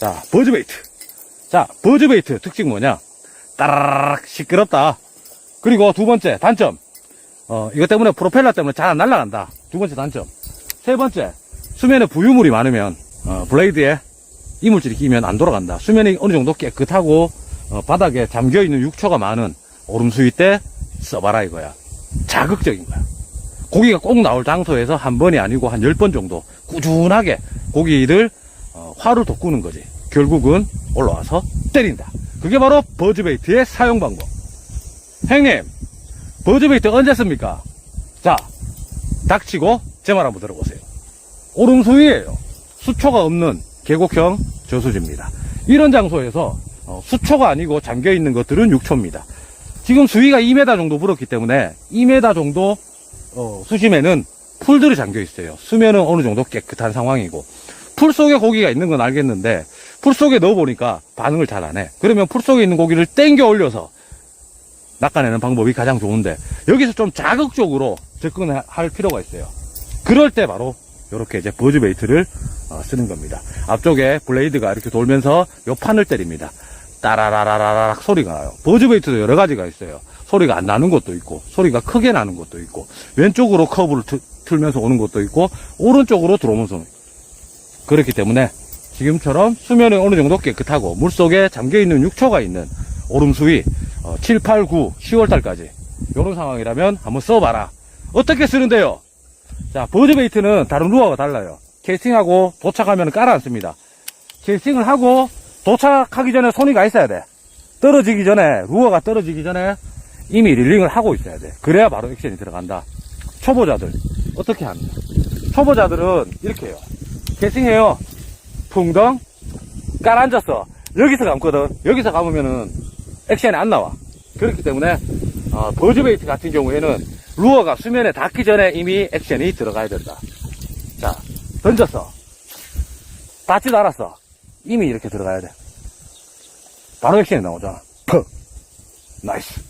자, 버즈베이트. 자, 버즈베이트 특징 뭐냐? 따라락 시끄럽다. 그리고 두 번째 단점. 어, 이것 때문에 프로펠러 때문에 잘 안 날아간다. 두 번째 단점. 세 번째, 수면에 부유물이 많으면, 어, 블레이드에 이물질이 끼면 안 돌아간다. 수면이 어느 정도 깨끗하고, 어, 바닥에 잠겨 있는 육초가 많은 오름수위 때 써봐라 이거야. 자극적인 거야. 고기가 꼭 나올 장소에서 한 번이 아니고 한 열 번 정도 꾸준하게 고기를 어, 화를 돋구는 거지. 결국은 올라와서 때린다. 그게 바로 버즈베이트의 사용 방법. 형님, 버즈베이트 언제 씁니까? 자, 닥치고 제 말 한번 들어보세요. 오름수위예요. 수초가 없는 계곡형 저수지입니다. 이런 장소에서 어, 수초가 아니고 잠겨 있는 것들은 육초입니다. 지금 수위가 2m 정도 불었기 때문에 2m 정도 어, 수심에는 풀들이 잠겨 있어요. 수면은 어느 정도 깨끗한 상황이고 풀 속에 고기가 있는 건 알겠는데 풀 속에 넣어 보니까 반응을 잘 안 해. 그러면 풀 속에 있는 고기를 땡겨 올려서 낚아내는 방법이 가장 좋은데 여기서 좀 자극적으로 접근할 필요가 있어요. 그럴 때 바로 이렇게 이제 버즈 베이트를 어, 쓰는 겁니다. 앞쪽에 블레이드가 이렇게 돌면서 요 판을 때립니다. 따라라라라락 소리가 나요. 버즈 베이트도 여러 가지가 있어요. 소리가 안 나는 것도 있고 소리가 크게 나는 것도 있고 왼쪽으로 커브를 틀- 틀면서 오는 것도 있고 오른쪽으로 들어오면서 그렇기 때문에 지금처럼 수면이 어느 정도 깨끗하고 물속에 잠겨있는 육초가 있는 오름수위 어, 7, 8, 9, 10월달까지 이런 상황이라면 한번 써봐라. 어떻게 쓰는데요? 자 버즈베이트는 다른 루어와 달라요. 캐스팅하고 도착하면 깔아 앉습니다. 캐스팅을 하고 도착하기 전에 손이 가 있어야 돼. 떨어지기 전에 루어가 떨어지기 전에 이미 릴링을 하고 있어야 돼. 그래야 바로 액션이 들어간다. 초보자들 어떻게 합니까? 초보자들은 이렇게 해요 캐스팅해요. 풍덩 깔아앉았어. 여기서 감거든. 여기서 감으면은 액션이 안 나와. 그렇기 때문에 어, 버즈베이트 같은 경우에는 루어가 수면에 닿기 전에 이미 액션이 들어가야 된다. 자 던졌어 닿지도 않았어. 이미 이렇게 들어가야 돼. 바로 액션이 나오잖아. 퍽. 나이스